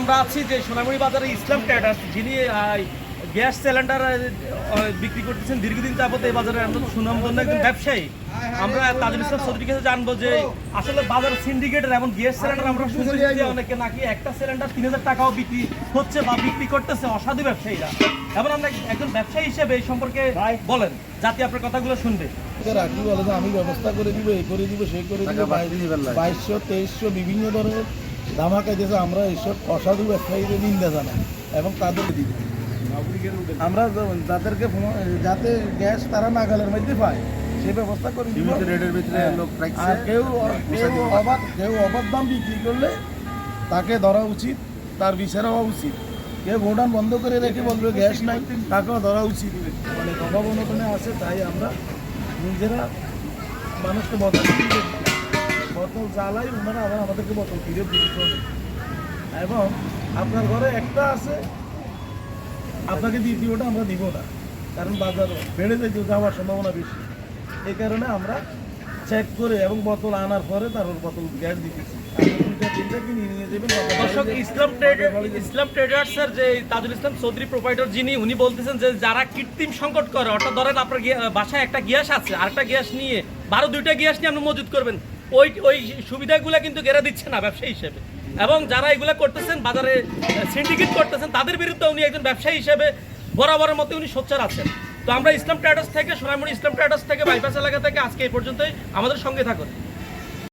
আমরা আছি যে সোনামুড়ি বাজারে ইসলাম ট্রেডার্স যিনি গ্যাস সিলিন্ডার বিক্রি করতেছেন দীর্ঘদিন যাবত এই বাজারে আমরা সুনামধন্য একজন ব্যবসায়ী। আমরা তাজুল ইসলাম চৌধুরীর কাছে জানব যে আসলে বাজার সিন্ডিকেটের এমন গ্যাস সিলিন্ডার আমরা শুনছি যে অনেকে নাকি একটা সিলিন্ডার তিন হাজার টাকাও বিক্রি হচ্ছে বা বিক্রি করতেছে অসাধু ব্যবসায়ীরা। এবং আমরা একজন ব্যবসায়ী হিসেবে এই সম্পর্কে বলেন যাতে আপনার কথাগুলো শুনবে। ওকে রাখি বলে আমি ব্যবস্থা করে দিব এই করে দিব সেই করে দিব বাইশশো তেইশশো বিভিন্ন ধরনের ধামাকা দিয়েছে আমরা এইসব অসাধু ব্যবসায়ীদের নিন্দা জানাই এবং তাদের দিব আমরা যাদেরকে যাতে গ্যাস তারা নাগালের মধ্যে পায় সেই ব্যবস্থা করে হ্যাঁ। আর কেউ কেউ অবাধ কেউ অবাধ দাম বিক্রি করলে তাকে ধরা উচিত তার বিচার হওয়া উচিত। কেউ গোডাউন বন্ধ করে রেখে বলবে গ্যাস নাই তাকেও ধরা উচিত। মানে অভাব অনটনে আছে তাই আমরা নিজেরা মানুষকে দিই। বোতল জ্বালাই ওনারা আবার আমাদেরকে বোতল ফিরে দিতে এবং আপনার ঘরে একটা আছে আপনাকে দ্বিতীয়টা আমরা দিব না কারণ বাজার বেড়ে যেতে যাওয়ার সম্ভাবনা বেশি। এই কারণে আমরা চেক করে এবং বোতল আনার পরে তারপর বোতল গ্যাস দিতেছি। দর্শক ইসলাম ইসলাম ট্রেডার্সের যে তাজুল ইসলাম চৌধুরী প্রোপাইটর যিনি উনি বলতেছেন যে যারা কৃত্রিম সংকট করে অর্থাৎ ধরেন আপনার বাসায় একটা গ্যাস আছে আরেকটা গ্যাস নিয়ে বারো দুইটা গ্যাস নিয়ে আপনি মজুত করবেন। ওই ওই সুবিধাগুলো কিন্তু গেরা দিচ্ছে না ব্যবসা হিসেবে। এবং যারা এগুলো করতেছেন, বাজারে সিন্ডিকেট করতেছেন, তাদের বিরুদ্ধে উনি একজন ব্যবসায়ী হিসেবে বরাবরের মতো উনি সোচ্চার আছেন। তো আমরা ইসলাম ট্রেডার্স থেকে সোনামুড়ি ইসলাম ট্রেডার্স থেকে, বাইপাস এলাকা থেকে আজকে এই পর্যন্তই। আমাদের সঙ্গে থাকুন।